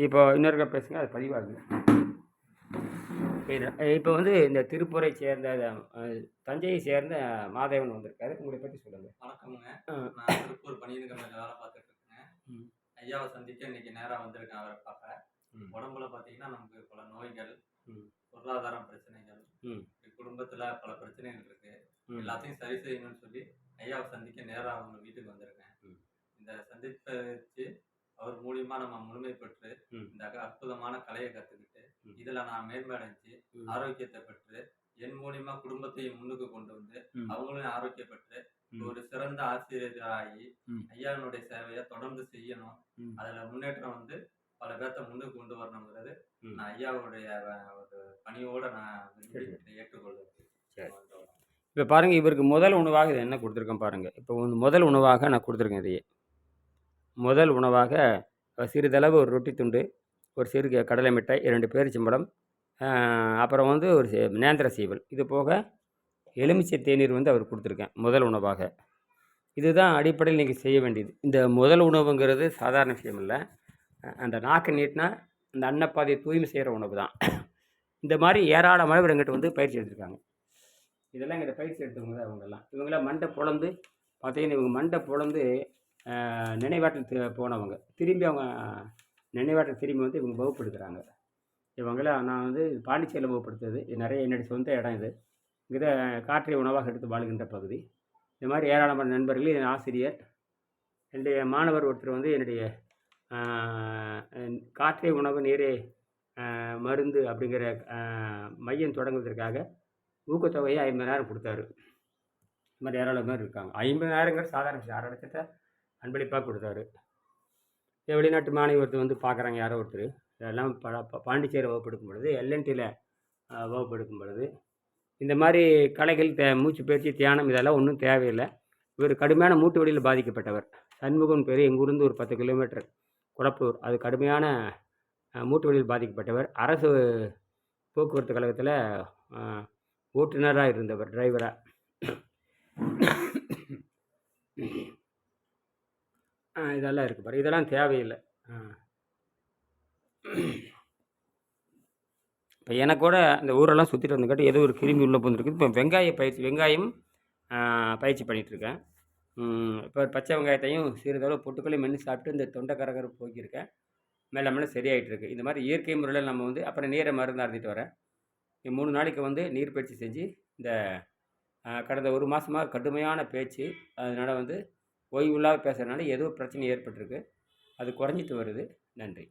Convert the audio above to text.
இப்போ இன்னொருக்கா பேசுங்க அது பதிவாகுது இப்போ வந்து இந்த திருப்பூரை சேர்ந்த தஞ்சையை சேர்ந்த மாதேவன் வந்திருக்காரு உங்களை பற்றி சொல்லுங்கள் வணக்கமுங்க. நான் திருப்பூர் பணியின் கம்பெனியில் வேலை பார்த்துட்டு இருக்கேங்க ம். ஐயாவை சந்திக்க இன்னைக்கு நேராக வந்திருக்கேன் அவரை பார்க்க. உடம்புல பார்த்தீங்கன்னா நமக்கு பல நோய்கள். பொருளாதார பிரச்சனைகள். குடும்பத்தில் பல பிரச்சனைகள் இருக்கு. எல்லாத்தையும் சரி செய்யணும்னு சொல்லி ஐயாவை சந்திக்க நேராக அவங்க வீட்டுக்கு வந்திருக்கேன். இந்த சந்திப்பை வச்சு மூலியமா நம்ம முழுமை பெற்று. இந்த அற்புதமான கலையை கற்றுக்கிட்டு ம். இதில் நான் மேன்மடைஞ்சு ம். ஆரோக்கியத்தை பெற்று என் மூலியமா குடும்பத்தையும் முன்னுக்கு கொண்டு வந்து ம். அவங்களையும் ஆரோக்கியம் பெற்று ம். ஒரு சிறந்த ஆசிரியராகி. ஐயாவினுடைய சேவையை தொடர்ந்து செய்யணும். அதுல முன்னேற்றம் வந்து பல பேர்த்த முன்னுக்கு கொண்டு வரணுங்கிறது. நான் ஐயாவுடைய ஒரு பணியோட நான் சரி. இப்போ பாருங்கள் இவருக்கு முதல் உணவாக இது என்ன கொடுத்துருக்கேன் பாருங்கள் இப்போ முதல் உணவாக நான் கொடுத்துருக்கேன் இதையே முதல் உணவாக சிறிதளவு ஒரு ரொட்டி துண்டு ஒரு சிறு கடலை மிட்டாய் இரண்டு பேரிச்சம்பழம் அப்புறம் வந்து ஒரு நேந்திர சீவல். இது போக எலுமிச்சை தேநீர் வந்து அவர் கொடுத்துருக்கேன் முதல் உணவாக. இதுதான் அடிப்படையில் நீங்கள் செய்ய வேண்டியது. இந்த முதல் உணவுங்கிறது சாதாரண விஷயம் இல்லை. அந்த நாக்கு நீட்டினா இந்த அன்னப்பாதையை தூய்மை செய்கிற உணவு தான். இந்த மாதிரி ஏராளமானவர் எங்கிட்ட வந்து பயிற்சி எடுத்திருக்காங்க. இதெல்லாம் எங்கிட்ட பயிற்சி எடுத்தவங்க தான் இவங்கெல்லாம். இவங்களாம் மண்டை பொழந்து பார்த்தீங்கன்னா இவங்க மண்டை பொழந்து நினைவாற்றல் போனவங்க. திரும்பி அவங்க நினைவாற்றல் திரும்பி வந்து இவங்க வகுப்படுத்துகிறாங்க எடுக்கிறாங்க இவங்களாம் நான் வந்து பாண்டிச்சேரியில் வகுப்படுத்துறது. நிறைய என்னுடைய சொந்த இடம் இது. இங்கே காற்றை உணவாக எடுத்து வாழ்கின்ற பகுதி. இந்த மாதிரி ஏராளமான நண்பர்கள் என் ஆசிரியர் என்னுடைய மாணவர் ஒருத்தர் வந்து என்னுடைய காற்றை உணவு நீரே மருந்து அப்படிங்கிற மையம் தொடங்குவதற்காக ஊக்கத்தொகையை ஐம்பதாயிரம் கொடுத்தாரு. இந்த மாதிரி ஏராளம் பேர் இருக்காங்க. நேரங்கிற சாதாரண விஷயம். ஆரம்பிச்சிட்ட அன்பளிப்பாக கொடுத்தாரு. வெளிநாட்டு மாணவி ஒருத்தர் வந்து பார்க்குறாங்க யாரோ ஒருத்தர். இதெல்லாம் ப ப- பாண்டிச்சேரி வகுப்பு எடுக்கும் பொழுது எல்என்டியில் வகுப்பு எடுக்கும் பொழுது இந்த மாதிரி கலைகள் தே மூச்சு பயிற்சி தியானம் இதெல்லாம் ஒன்றும் தேவையில்லை. இவர் கடுமையான மூட்டு வழியில் பாதிக்கப்பட்டவர். சண்முகம் பேர் எங்கூர்ந்து ஒரு பத்து கிலோமீட்டர் குளப்பூர் அது கடுமையான மூட்டு வழியில் பாதிக்கப்பட்டவர். அரசு போக்குவரத்து கழகத்தில் ஓட்டுநராக இருந்தவர் டிரைவராக இதெல்லாம் இருக்குது பாரு. இதெல்லாம் தேவையில்லை. இப்போ எனக்கு கூட அந்த ஊரெல்லாம் சுற்றிட்டு வந்துக்காட்டி ஏதோ ஒரு கிருமி உள்ளே போந்துருக்குது இப்போ வெங்காய பயிற்சி வெங்காயம் பயிற்சி பண்ணிகிட்ருக்கேன் இப்போ பச்சை வெங்காயத்தையும் சிறிதளவு பொட்டுக்களையும் மென்று சாப்பிட்டு இந்த தொண்டை கரகர போக்கியிருக்கேன். மேலே மேலே சரியாயிட்டு இருக்கு இந்த மாதிரி இயற்கை முறையில் நம்ம வந்து அப்புறம் நீரை மருந்து அறந்துட்டு வரேன். இந்த மூணு நாளைக்கு வந்து நீர் பயிற்சி செஞ்சு இந்த கடந்த ஒரு மாதமாக கடுமையான பேச்சு. அதனால் வந்து ஓய்வு இல்லாத பேசுகிறதுனால ஏதோ பிரச்சனை ஏற்பட்டிருக்கு. அது குறைஞ்சிட்டு வருது. நன்றி.